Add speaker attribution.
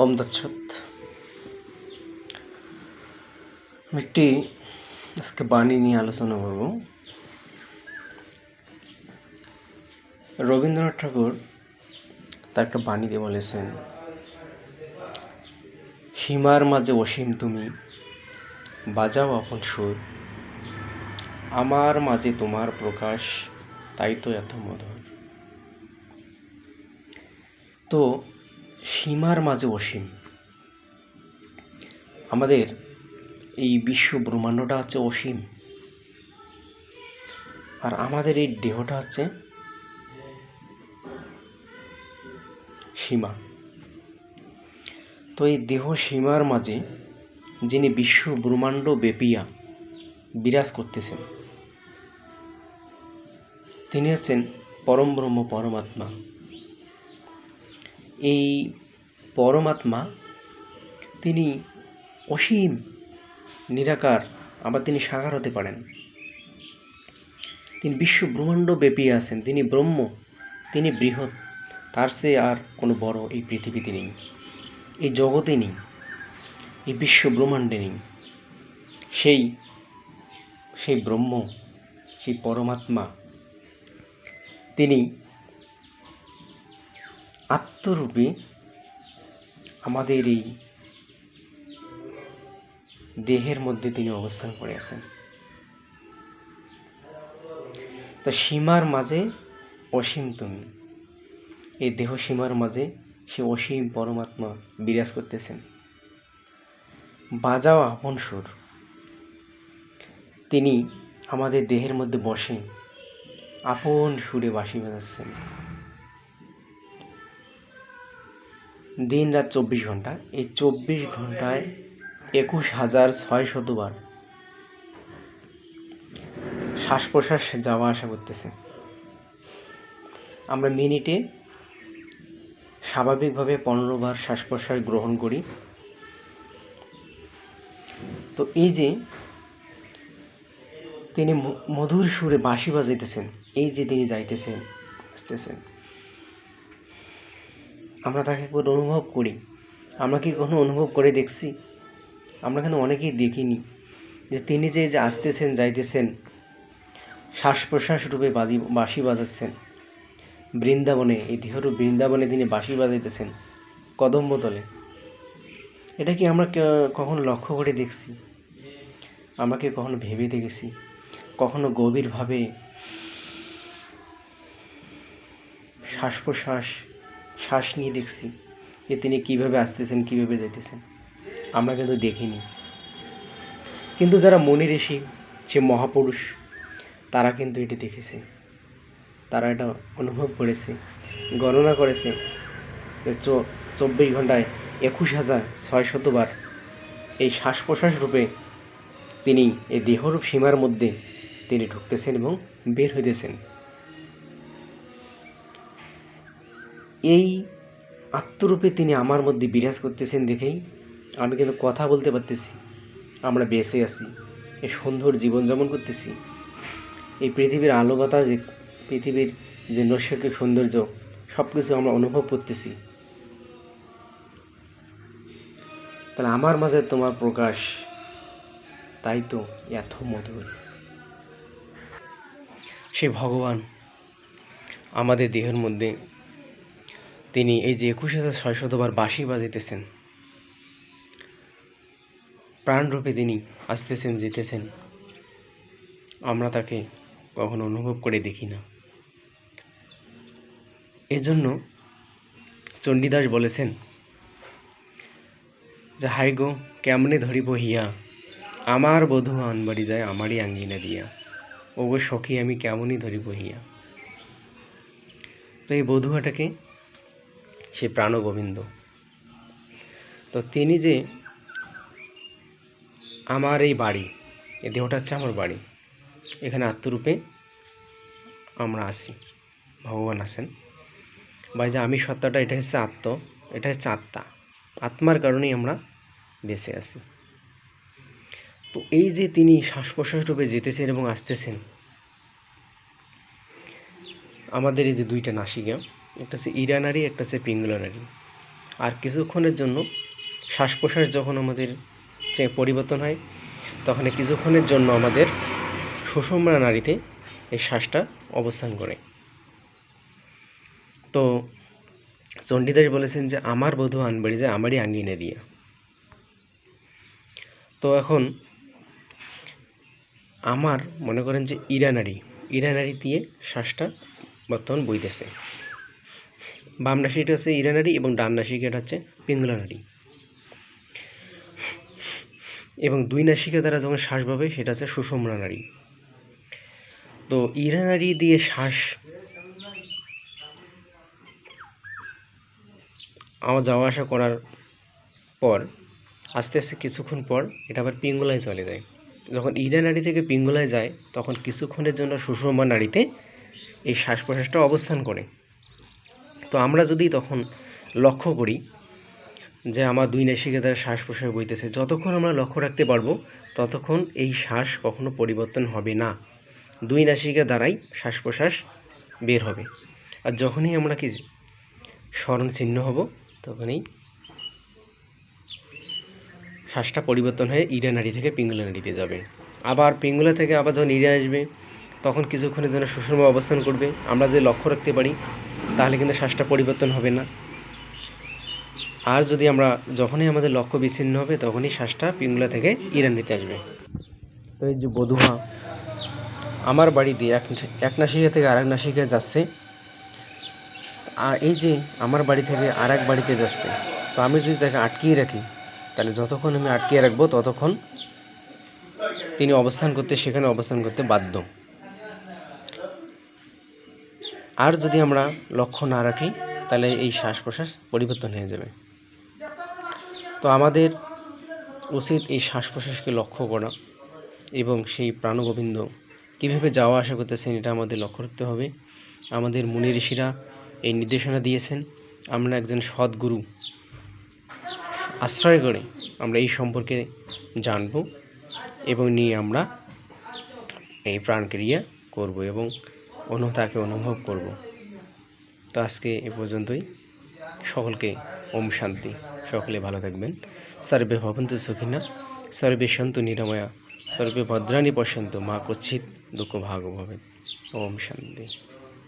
Speaker 1: ওম আমি একটি আজকে বাণী নিয়ে আলোচনা করব। রবীন্দ্রনাথ ঠাকুর তার একটা বাণীতে বলেছেন, সীমার মাঝে অসীম তুমি, বাজাও আপন সুর। আমার মাঝে তোমার প্রকাশ, তাই তো এত মধুর। তো সীমার মাঝে অসীম। আমাদের এই বিশ্ব ব্রহ্মাণ্ডটা হচ্ছে অসীম। আর আমাদের এই দেহটা হচ্ছে সীমা। তো এই দেহ সীমার মাঝে যিনি বিশ্ব ব্রহ্মাণ্ড ব্যাপিয়া বিরাজ করতেছেন, তিনি হচ্ছেন পরম ব্রহ্ম, পরমাত্মা। এই পরমাত্মা, তিনি অসীম নিরাকার, আবার তিনি সাকার হতে পারেন। তিনি বিশ্ব ব্রহ্মাণ্ড ব্যাপী আছেন, তিনি ব্রহ্ম, তিনি বৃহৎ, তার চেয়ে আর কোনো বড় এই পৃথিবীতে নেই। এই জগতে নেই, এই বিশ্ব ব্রহ্মাণ্ডে নেই। সেই সেই ব্রহ্ম, সেই পরমাত্মা, তিনি আত্মরূপে আমাদের এই দেহের মধ্যে তিনি অবস্থান করে আছেন। তা সীমার মাঝে অসীম তুমি। এই দেহ সীমার মাঝে সে অসীম পরমাত্মা বিরাজ করতেছেন। বাজাও আপন সুর। তিনি আমাদের দেহের মধ্যে বসে আপন সুরে বাঁশি বাজাচ্ছেন। দিন রাত চব্বিশ ঘণ্টা। এই চব্বিশ ঘন্টায় একুশ হাজার ছয় শতবার শ্বাস প্রশ্বাস যাওয়া আসা করতেছে। আমরা মিনিটে স্বাভাবিকভাবে পনেরো বার শ্বাস প্রশ্বাস গ্রহণ করি। তো এই যে তিনি মধুর সুরে বাঁশি বাজাইতেছেন, এই যে তিনি যাইতেছেন, আসতেছেন। আমরা তাকে কোনো অনুভব করি। আমরা কি কখনো অনুভব করে দেখছি? আমরা কিন্তু অনেকেই দেখিনি যে তিনি যে যে আসতেছেন, যাইতেছেন শ্বাস প্রশ্বাস রূপে বাজি, বাঁশি বাজাচ্ছেন। বৃন্দাবনে, এই দেহরূপ বৃন্দাবনে তিনি বাঁশি বাজাইতেছেন কদম্বতলে এটা কি আমরা কখনো লক্ষ্য করে দেখছি? আমরা কি কখনো ভেবে দেখেছি? কখনো গভীরভাবে শ্বাস প্রশ্বাস শ্বাস নিয়ে দেখছি যে তিনি কীভাবে আসতেছেন, কীভাবে যেতেছেন আমরা কিন্তু দেখিনি। কিন্তু যারা মনে ঋষি, সে মহাপুরুষ, তারা কিন্তু এটি দেখেছে। তারা এটা অনুভব করেছে, গণনা করেছে যে চব্বিশ ঘন্টায় একুশ হাজার ছয় শতবার এই শ্বাস প্রশ্বাস রূপে তিনি এই দেহরূপ সীমার মধ্যে তিনি ঢুকতেছেন এবং বের হইতেছেন। এই আত্মরূপে তিনি আমার মধ্যে বিরাজ করতেছেন দেখেই আমি কিন্তু কথা বলতে পারতেছি। আমরা বেঁচে আছি এই সুন্দর জীবনযাপন করতেছি। এই পৃথিবীর আলো বাতাস যে পৃথিবীর যে নৈসর্গিক সৌন্দর্য সব কিছু আমরা অনুভব করতেছি। তাহলে আমার মাঝে তোমার প্রকাশ, তাই তো এত মধুর। সে ভগবান, আমাদের দেহের মধ্যে তিনি এই যে একুশ হাজার ছয়শতবার বাঁশি বাজিতেছেন। প্রাণরূপে তিনি আসতেছেন যেতেছেন আমরা তাকে কখনো অনুভব করে দেখি না। এজন্য চণ্ডীদাস বলেছেন, যে হাই গো, কেমনে ধরিব হিয়া? আমার বধূ আনবাড়ি যায় আমারই আঙ্গিনা দিয়া। ওগো সখী, আমি কেমনই ধরিব হিয়া? তো এই বধুয়াটাকে সে প্রাণগোবিন্দ। তো তিনি যে আমার এই বাড়ি, এই দেহটা হচ্ছে আমার বাড়ি, এখানে আত্মরূপে আমরা আসি, ভগবান আছেন। বা যে আমি সত্তাটা, এটা হচ্ছে আত্ম, এটা হচ্ছে আত্মা। আত্মার কারণেই আমরা বেঁচে আছি। তো এই যে তিনি শ্বাস প্রশ্বাস রূপে যেতেছেন এবং আসতেছেন, আমাদের এই যে দুইটা নাসিকা একটা হচ্ছে ইরা নারী একটা হচ্ছে পিঙ্গলা নারী আর কিছুক্ষণের জন্য শ্বাস প্রশ্বাস যখন আমাদের পরিবর্তন হয়, তখন কিছুক্ষণের জন্য আমাদের সুষুম্না নাড়িতে এই শ্বাসটা অবস্থান করে। তো চণ্ডীদাস বলেছেন যে, আমার বধূ আনবাড়ি যে, আমারই আঙ্গিনে দিয়া। তো এখন আমার মনে করেন যে ইরানারি ইরানারি দিয়ে শ্বাসটা বর্তমান বইতেছে। বাম নাসিটা হচ্ছে ইরানারি এবং ডান নাসিকাটা হচ্ছে পিঙ্গলা নাড়ি এবং দুই নাসিকা দ্বারা যখন শ্বাস পাবে, সেটা হচ্ছে সুষুম্না নারী তো ইরানারি দিয়ে শ্বাস আমার যাওয়া আসা করার পর, আস্তে আস্তে কিছুক্ষণ পর এটা আবার পিঙ্গলায় চলে যায়। যখন ইরা নাড়ি থেকে পিঙ্গলায় যায়, তখন কিছুক্ষণের জন্য সুষমা নাড়িতে এই শ্বাস প্রশ্বাসটা অবস্থান করে। তো আমরা যদি তখন লক্ষ্য করি যে আমার দুই নাসিকা দ্বারা শ্বাস প্রশ্বাস বইতেছে, যতক্ষণ আমরা লক্ষ্য রাখতে পারব, ততক্ষণ এই শ্বাস কখনো পরিবর্তন হবে না। দুই নাসিকা দ্বারাই শ্বাস প্রশ্বাস বের হবে। আর যখনই আমরা কি স্মরণ চিহ্ন হব, তখনই শ্বাসটা পরিবর্তন হয়ে ইরা নাড়ি থেকে পিঙ্গুলা নাড়িতে যাবে। আবার পিঙ্গুলা থেকে আবার যখন ইরে আসবে, তখন কিছুক্ষণের জন্য সুষম অবস্থান করবে। আমরা যে লক্ষ্য রাখতে পারি তাহলে কিন্তু শ্বাসটা পরিবর্তন হবে না। আর যদি আমরা যখনই আমাদের লক্ষ্য বিচ্ছিন্ন হবে, তখনই শ্বাসটা পিঙ্গুলা থেকে ইরান নিতে আসবে। তো এই যে বধুহা আমার বাড়ি দিয়ে এক এক নাসিকা থেকে আরেক নাসিকায় যাচ্ছে। আর এই যে আমার বাড়ি থেকে আর এক বাড়িতে যাচ্ছে। তো আমি যদি তাকে আটকিয়ে রাখি, তাহলে যতক্ষণ আমি আটকিয়ে রাখব, ততক্ষণ তিনি অবস্থান করতে, সেখানে অবস্থান করতে বাধ্য। আর যদি আমরা লক্ষ্য না রাখি, তাহলে এই শ্বাস প্রশ্বাস পরিবর্তন হয়ে যাবে। তো আমাদের উচিত এই শ্বাস প্রশ্বাসকে লক্ষ্য করা এবং সেই প্রাণগোবিন্দ কীভাবে যাওয়া আসা করতেছেন, এটা আমাদের লক্ষ্য রাখতে হবে। আমাদের মুনি ঋষিরা এই নির্দেশনা দিয়েছেন, আমরা একজন সদ্গুরু, আশ্রয় করে আমরা এই সম্পর্কে জানব এবং নিয়ে আমরা এই প্রাণক্রিয়া করব এবং অনু, তাকে অনুভব করব। তো আজকে এ পর্যন্তই। সকলকে ওম শান্তি। সকলে ভালো থাকবেন। সর্বে ভবন্তু সুখিনা, সর্বে সন্তু নিরাময়া, সর্বে ভদ্রাণী বসন্ত, মা কচ্ছিত দুঃখ ভাগ ভবে ওম শান্তি।